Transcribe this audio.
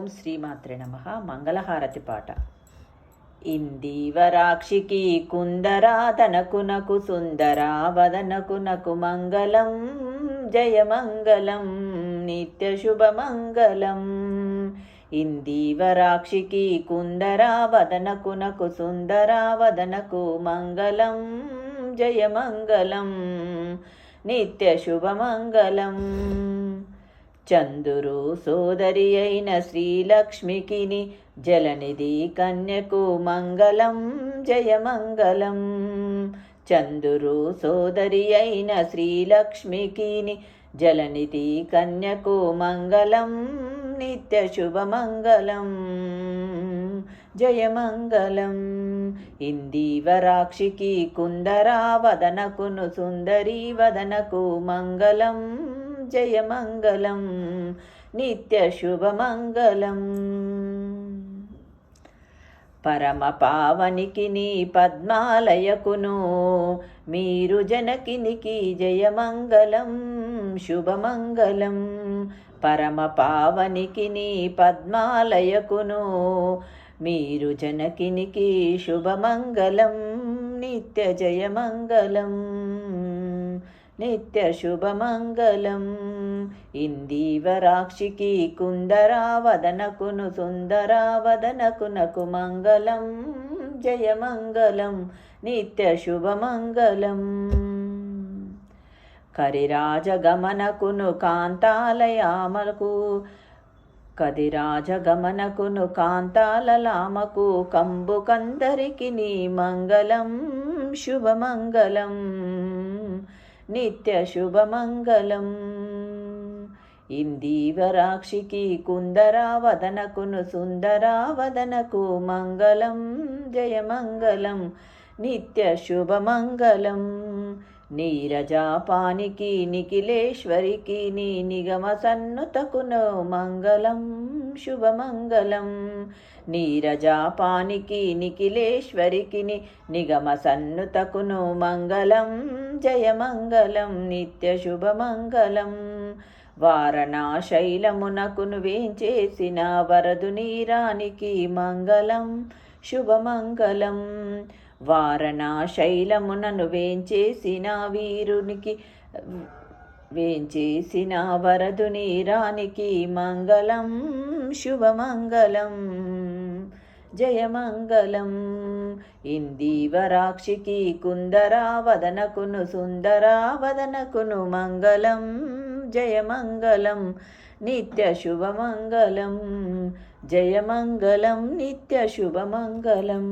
ఓం శ్రీమాత్రే నమ. మంగళహారతి పాట. ఇందీవరాక్షికి కుందరాధనకునకు సుందరా వదనకునకు మంగళం. జయమంగళం నిత్య శుభమంగళం ఇందీవరాక్షికి కుందరా వదనకునకు సుందరా వదనకు మంగళం. జయమంగళం నిత్య శుభమంగళం చందురు సోదరి అయిన శ్రీలక్ష్మికిని జలనిధి కన్యకు మంగళం జయమంగళం. చందురు సోదరి అయిన శ్రీలక్ష్మికిని జలనిధి కన్యకు మంగళం నిత్య శుభమంగళం జయమంగళం. ఇందీవరాక్షికి కుందరా వదనకును సుందరి వదనకు మంగళం. జయమంగళం నిత్య శుభమంగళం. పరమ పావనికి నీ పద్మాలయకును మీరు జనకినికి జయమంగళం శుభమంగళం. పరమ పావనికి నీ పద్మాలయకును మీరు జనకినికి శుభమంగళం నిత్య జయమంగళం. నిత్యశుభమంగళం ఇందీవరాక్షికి కుందరావదనకును సుందరావదనకునకు మంగళం. జయమంగళం నిత్యశుభమంగళం కరిరాజగమనకును కాంతాలయామలకు కదిరాజగమనకును కాంతాలలామకు కంబుకందరికి నీ మంగళం శుభమంగళం. నిత్య శుభమంగళం. ఇందీవరాక్షికి కుందరావదనకును సుందరావదనకు మంగళం జయమంగళం నిత్య శుభమంగళం. నీరజాపానికి నిఖిలేశ్వరికి నీ నిగమ సన్నుతకును మంగళం శుభమంగళం. నీరజాపానికి నిఖిలేశ్వరికి నిగమ సన్నుతకును మంగళం జయమంగళం నిత్య శుభమంగళం. వారణాశైలమునకును వేంచేసిన వరదు నీరానికి మంగళం శుభమంగళం. వారణాశైలమునను వేంచేసిన వీరునికి వేంచేసిన వరదుని రానికి మంగళం శుభమంగళం జయమంగళం. ఇందీవరాక్షికి కుందరావదనకును సుందరావదనకును మంగళం జయమంగళం నిత్య శుభమంగళం జయమంగళం నిత్య శుభమంగళం.